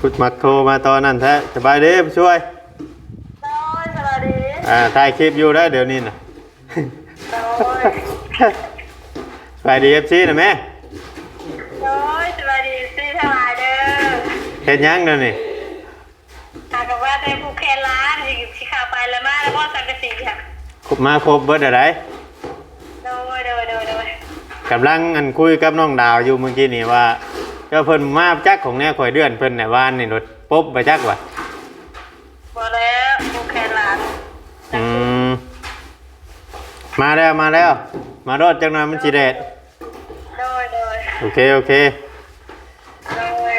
พุดมักโทรมาตอนนั้นแท้สบายดีผู้ช่วย โดยสวัสดีอ่าถ่ายคลิปอยู่ได้วเดี๋ยวนี้นะ โดยสบายดีเอฟซีนะแม่โดยสวัสดีซีทั้งหลายเด้อเฮ็ดหยังเดี๋ยวนี้หากกับว่าได้ผู้แค่ร้านอยู่ที่ข่าวไปแล้วมาแล้วก็สังกะสีค่ะ ครบมาครบเบิดอะไรโดยโดยโดยโดยกำลังอันคุยกับน้องดาวอยู่เมื่อกี้นี่ว่า เจ้าเพิ่นมาจักของแน่ข่อยเดือนเพิ่นน่ะวานนี่รถปุ๊บไปจักว่ะพอแล้วผู้แค่ร้านอืมมาแล้วมาแล้ว มารถจังหน่อยมันสิเด็ดโดยโดยโอเคโอเคโดย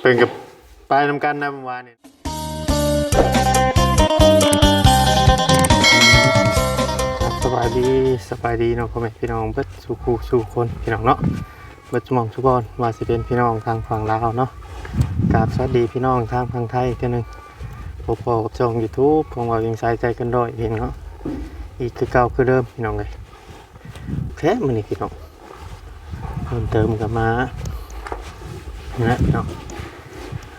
เป็นกับไปนำกันนะเมื่อวานนี่ายดีสบายดีเนาะพ่อแม่พี่น้องเบิดสู่คู่สู่คนพี่น้องเนาะเบิดสมองทุกคนว่าสิเป็นพี่น้องทางฝั่งลาวเนาะกราบสวัสดีพี่น้องทางฝั่งไทยกเทีนึงพบพอกับช่องยูทูบของว่ายิ่งสายใจกันด้อยเองเนาะอีกคือเก่าคือเดิมพี่น้องเลยแค่มันนี่พี่น้องเพิ่มเติมกับมานะพี่น้อง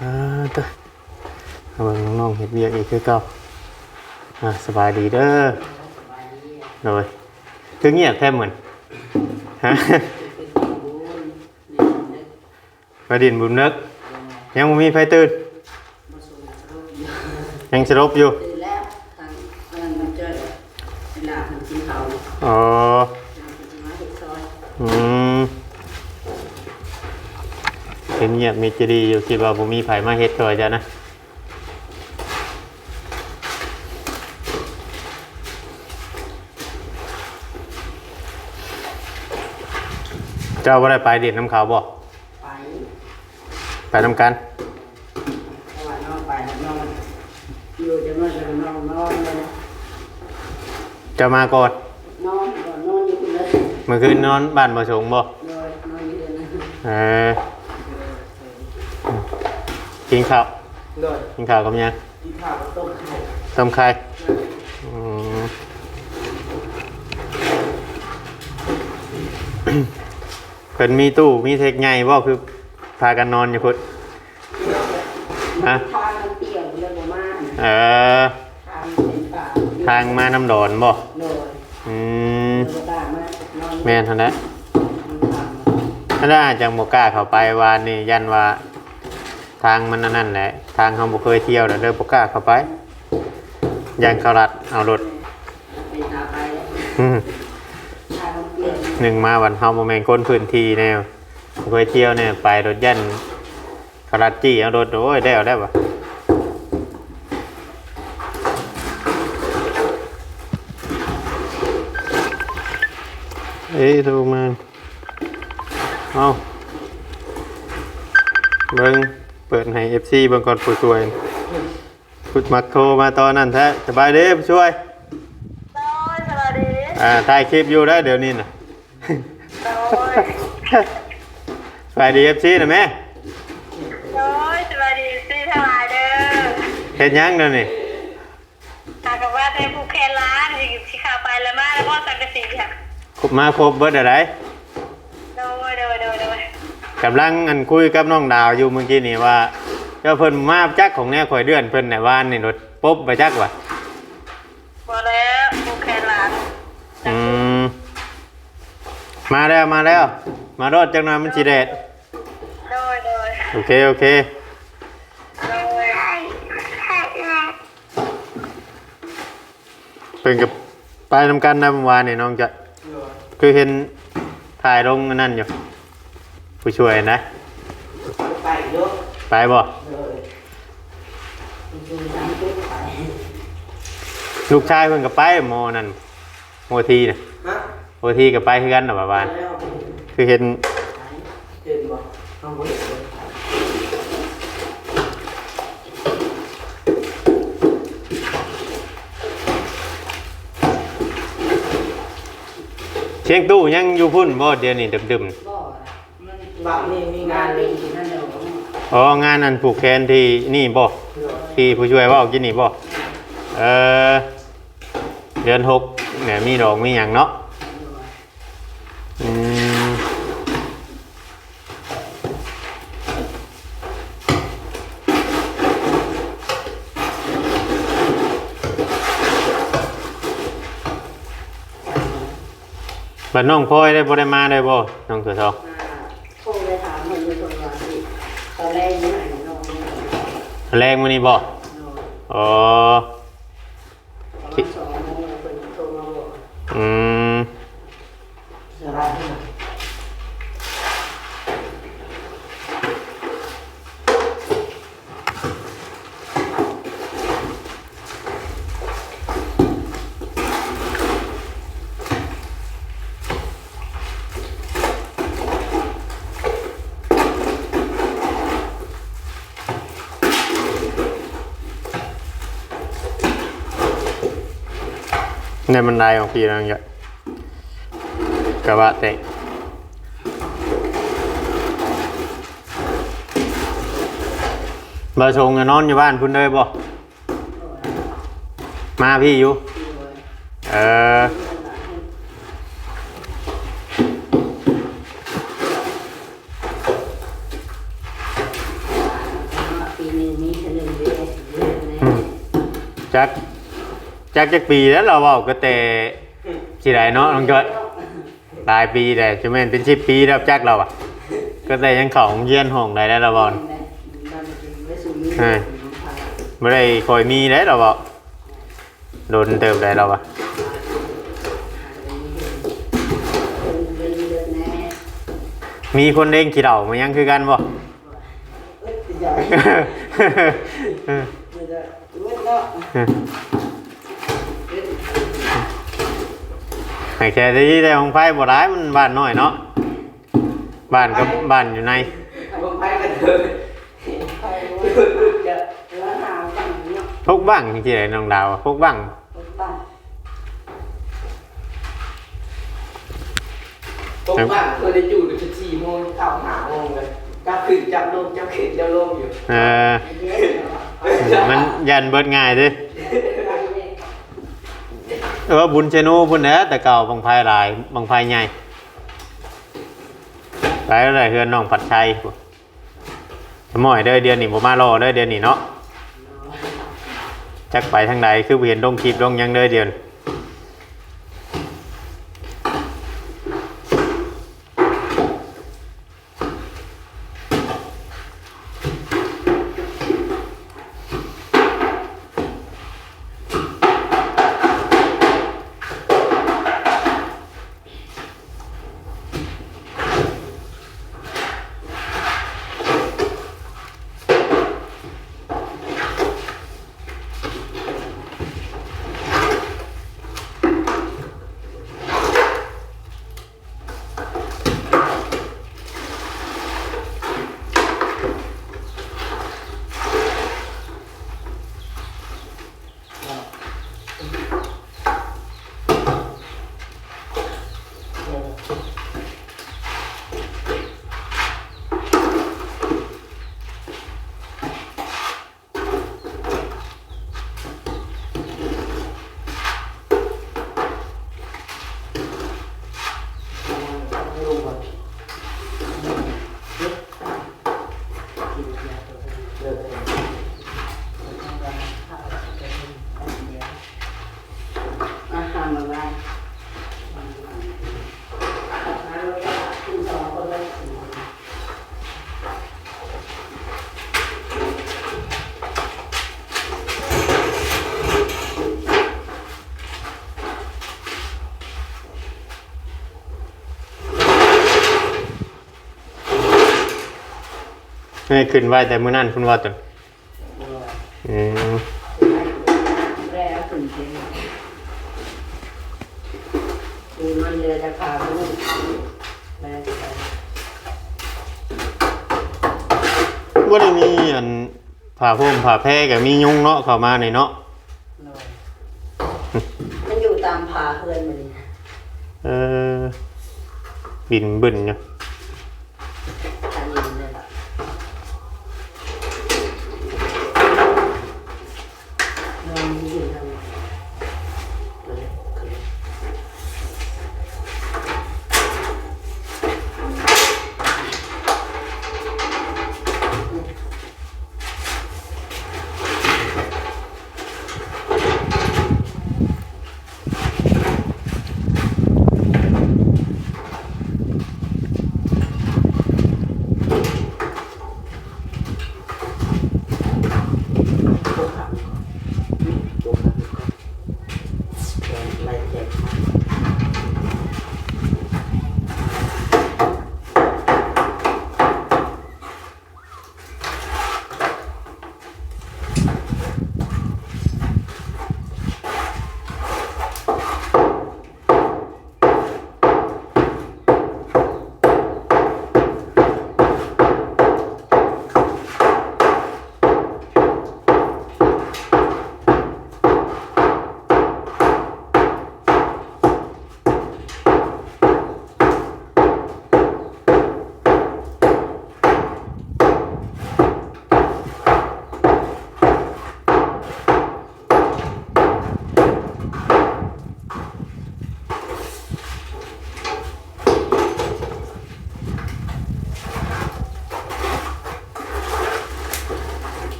อ่าเด้อเอาเบิ่งน้องๆเห็ดเวียกอีกคือเก่าอ่าสบายดีเด้อ โดยคือเงียบแทบเหมือนฮะประดินบุญนึก ยังมีไฟตื่นยังสลบอยู่เจอเวลาทางกินเขาวอ๋อมาเห็ดซอยอืมเป็นเงียบมีจะดีอยู่คิดว่าบ่มีไผมาเฮ็ดตัวจ้ะนะ เจ้าบ่ได้ไปเด็ดน้ำขาวบ่ไปไปน้ำกันเพราะว่านอนไปนอนอยู่จะนอนจะนอนนอนเลยนะเจะมาก่อนนอนก่อนนอนอยู่คนเลยเมื่อคืนนอนบ้านบ่สงบ่เลยนอนอยู่เดือนนะเออกินข้าวเลยกินข้าวกับหยังกินข้าวต้มไข่ต้มไข่อืม เพิ่นมีตู้มีเทคไงบ่คือพากันนอนอยู่พุ่นฮะทางมันเปี่ยวเรื่องประมาณเออทางเป็นป่าทางมาน้ำดอนบ่เลยอืมเรื่องบ้ามานอนแม่นเท่านั้นมันทำถ้าได้อาจจะบ่กล้าเข้าไปวานนี่ยันว่า ทางมันอันนั่นแหละ ทางเฮาบ่เคยเที่ยวน่ะเด้อบ่กล้าเข้าไปยันเขารัดเอารถไปตาไป หนึ่งมาวันเฮาบ่แม่นคนพื้นที่แนวบ่เคยเที่ยวเนี่ยไปรถยันเขารัดจี้เอารถโอ้ยได้เอาได้บ่เอ้ยโทรมาเอาเบิ่งเปิดให้ FC เบิ่งก่อนผู้ช่วยพุดมักโทรมาตอนนั้นแท้สบายดีผู้ช่วยโดยสวัสดีอ่าถ่ายคลิปอยู่ได้วเดี๋ยวนี้น่ะโดย สบายดีเอฟซีนะแม่โดยสวัสดีซีทั้งหลายเด้อเฮ็ดหยังเดี๋ยวนี้หากกับว่าได้ผู้แค่ร้านอยู่ที่ข่าวไปแล้วมาแล้วก็สังกะสีค่ะครบมาครบเบิดอะไรโดยโดยโดยโดยกำลังอันคุยกับน้องดาวอยู่เมื่อกี้นี่ว่าเจ้าเพิ่นมาจักของแน่ข่อยเดือนเพิ่นน่ะวานนี่รถปุ๊บไปจักว่ะ พอแล้วผู้แค่ร้าน อืม มาแล้วมาแล้ว มารถจังหน่อยมันสิเด็ดโดยโดยโอเคโอเคโดยเป็นกับไปนำกันนะเมื่อวานนี่น้องจะคือเห็นถ่ายลงอันนั่นอยู่ ผู้ช่วยนะ ไปยกไปบ่เลยดูตามจุดไปลูกชายเพิ่นก็ไปโมนั่นโมทีน่ะฮะ โมทีก็ไปคือกันน่ะประมาณแล้วคือเห็นเห็นบ่ต้องบ่เห็นเลยเชียงตู้ยังอยู่พุ่นบ่เดี๋ยวนี้ดึมบ่มันบ่นี่มีงานเลยนั่นเดี๋ยวๆอ๋องานอันผูกแขนที่นี่บ่ที่ผู้ช่วยเว่ากินนี่บ่เออเดือนหกเนี่ยมีดอกมีหยังเนาะอืม บัดน้องพลอยได้บ่ได้มาได้บ่น้องเสือทองโทรน่ตงนั้นอแรกไม่หันนี่ยบ่อ๋อประมาณอคนโออืม ในบันไดของพี่นั่นก็กระบะแตกบาชงก็นอนอยู่บ้านพุ่นเลยบ่มาพี่อยู่ เออ ปีหนึงมีเท่านึงเด้อเดือนแน่ จัก จักจักปีแล้วเราเว้าก็แต่สิได้เนาะน้องจอยหลายปีแต่จะแม่นเป็น10ปีแล้วจักเราอะ ก็แต่ยังเข้าโรงเรียนห้องได้แล้วเราบ่บ้านมันเป็นไว้สู่มีเออบ่ได้ค่อยมีได้เราบ่โดนเติบได้เราอะมีคนเล่งขี้เหล่ามายังคือกันบ่เอ้ยใหญ่มันจะเว้นเนาะให้แค่ที่แต่ของไฟบ่ร้ายมันบ้านน้อยเนาะบ้านกับบ้านอยู่ในลงไปกันเถอะไปจะแล้วหาบ้างเนาะพกบ้างจริงๆเลยน้องดาวพกบ้างบ้างตกบ้านเคยได้อยู่ถึงสี่โมงเข้าห้าโมงเลยจับขึ้นจับลงจับขึ้นจับลงอยู่เออไอ้เด็กมันยันเบิดง่ายเด้ เออบุญเชนูพุ่นแหละแต่เก่าบางพายหลายบางพายใหญ่ไปแล้วเลยเฮือนน้องผัดชัยสมอยเด้อเดือนนี้บ่มารอเด้อเดือนนี้เนาะจักไปทางใดคือเห็นลงคลิปลงยังเด้อเดือน ให้ขึ้นไว้แต่มื้อนั้นคุณว่าตนอืมแล้วถึงจริงคือมันเดือจะขาดลูกแม่จะไปบ่ได้มีอันผ่าพุ่มผ่าแพร่ก็มียุงเนาะเข้ามาในเนาะเลยมันอยู่ตามผาเฮือนมันนี่นะเออบินบึนอยู่อัน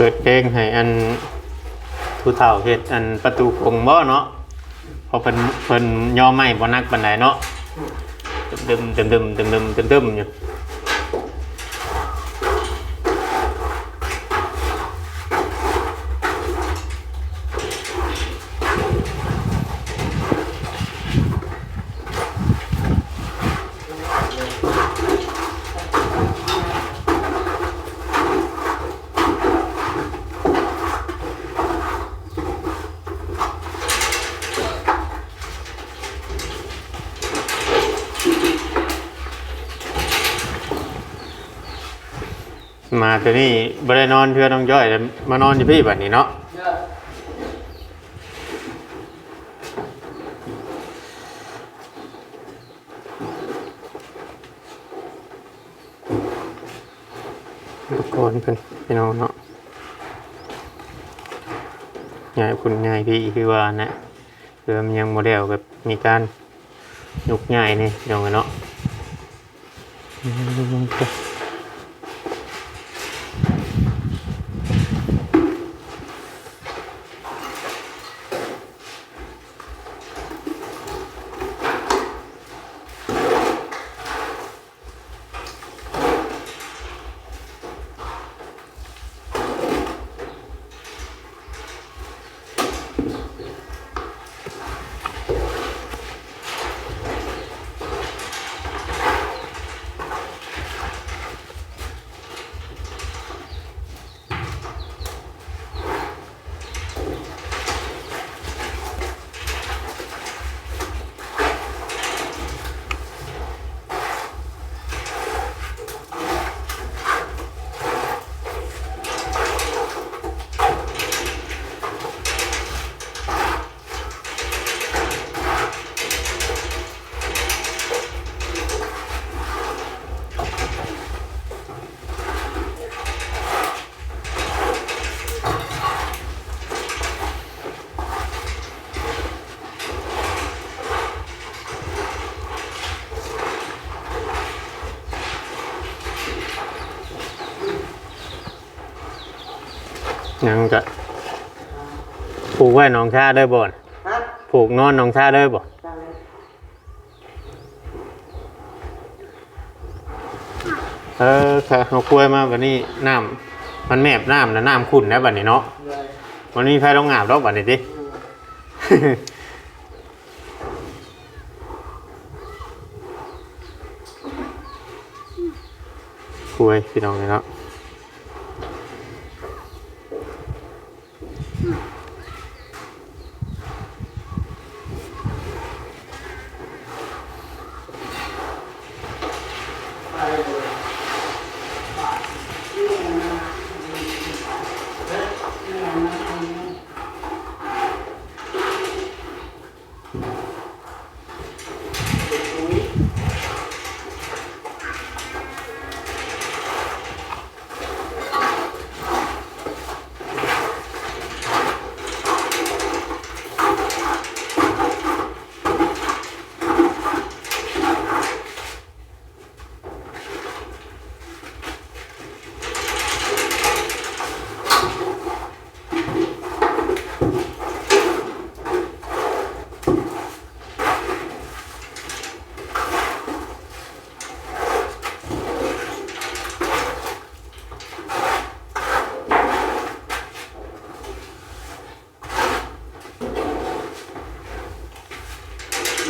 เปิดเพลงให้อันทูเท่าเฮ็ดอันประตูคงบ่เนาะพอเพิ่นเพิ่นย่อไม้บ่นักปานใดเนาะดึมดึมดึมดึมดึมดึมดึมอยู่ มาตัวนี้บ่ได้นอนเพื่อน้องย่อยแต่มานอนอยู่พี่บัดนี้เนาะเยอะทุกคนเป็นพี่น้องเนาะง่ายคุณง่ายพี่คือว่านะคือมันยังโมเดลแบบมีการยุกง่ายนี่เดี๋ยวเนาะ ยังจะผูกไว้หนองชาเด้อบ่นฮะผูกนอนหนองชาเด้อบ่จังเลยเออค่ะเอากล้วยมาวันนี้น้ำมันแมบน้ำนะน้ำขุ่นนะบัดนี้เนาะเลยวันนี้ไฟลงอาบรอบบัดนี้ดิอืมกล้วยพี่น้องเลยเนาะ ไปเลย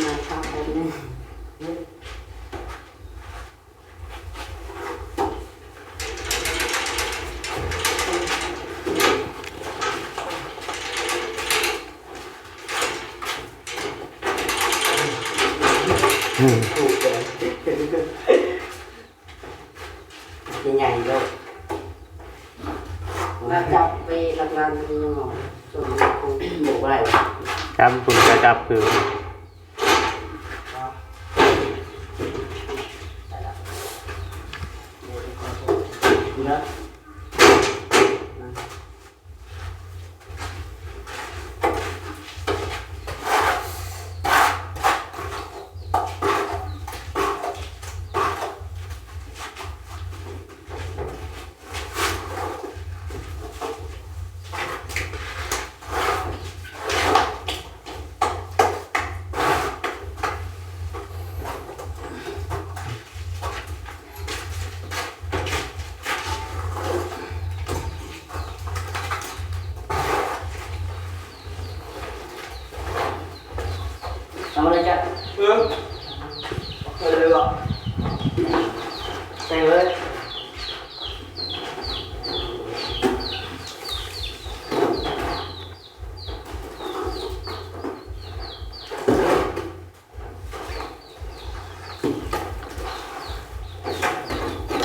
มาทำแบบนี้ ถูกเลย ยังไงลูกมาจับไปหลังๆนี่หมอส่วนของหมูอะไรจับคุณจะจับคือ นะ อ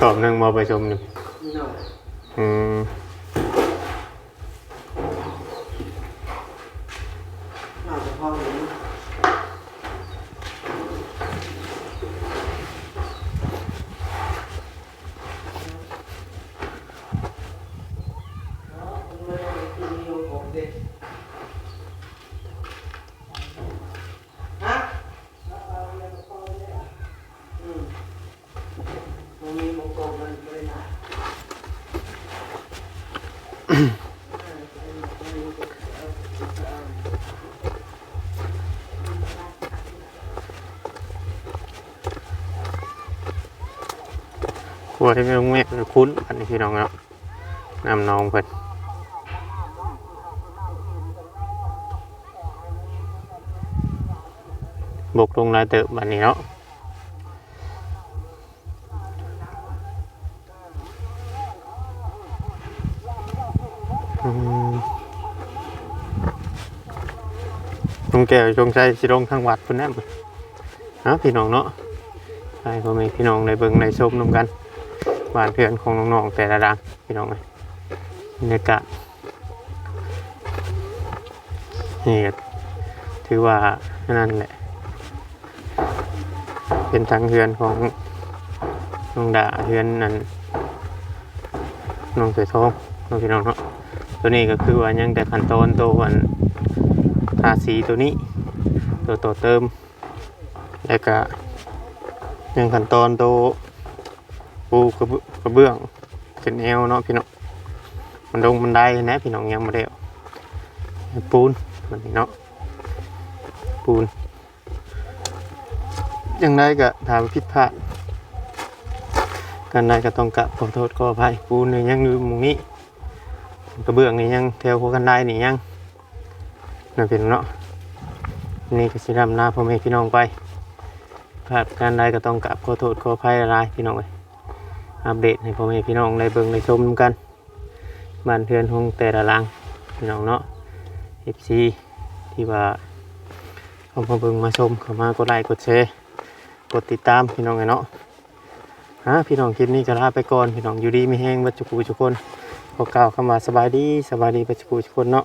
อบหนึงบ่ไปชมนี่เนาะอืม น่าจะพออยู่ ฮะอืมมันมีมงกลมันเลยนะ ครั วที่ไม่ต้องแม่คุ้นอันนี้พี่น้องเนาะนำน้องเพิ่นบกลงลายเติบบัดนี้เนาะอืมลุงแก้วจงใจสิลงทางวัดพิ่นแน่ฮะพี่น้องเนาะให้พ่อแม่พี่น้องได้เบิ่งได้ชมนํกัน บ้านเพื่อนของน้องๆแต่ละดังพี่น้องเลยบรรยากาศนี่ถือว่านั่นแหละ เป็นทางเฮือนของน้องดาเฮือนนั่นน้องเสือทองน้องพี่น้องเนาะตัวนี้ก็คือว่ายังแต่ขั้นตอนตัววันทาสีตัวนี้ ตัวตัวเติม แล้วก็ยังขั้นตอนตัว ปูกระเบืองกระเบื้องเป็นแอวเนาะพี่น้องมันลงบันไดนะพี่น้องยังม่ได้เอาปูนมันนี่เนาะปูนยังได้ก็ถามผิดพลาดกันได้ก็ต้องกะขอโทษขออภัยปูนนี่ยังอยู่มุงนี้กระเบื้องนี่ยังแถวหัวกันได้นี่ยังนั่นเป็นเนาะนี่ก็สิดำหน้าพ่อแม่พี่น้องไปพลาดการใดก็ต้องกะขอโทษขออภัยหลายพี่น้องเอ้ย อัปเดตให้พ่อแม่พี่น้องได้เบิ่งได้ชมกันบ้านเทือนของแต่ละหลังพี่น้องเนาะ FC ที่ว่าเข้ามาเบิ่งมาชมเข้ามากดไลค์กดแชร์กดติดตามพี่น้องไงเนาะฮะพี่น้องคลิปนี้ก็ลาไปก่อนพี่น้องอยู่ดีมีแห้งบัจจุกุทุกคนขอกล่าวคำว่าสบายดีสบายดีบัจจุกุทุกคนเนาะ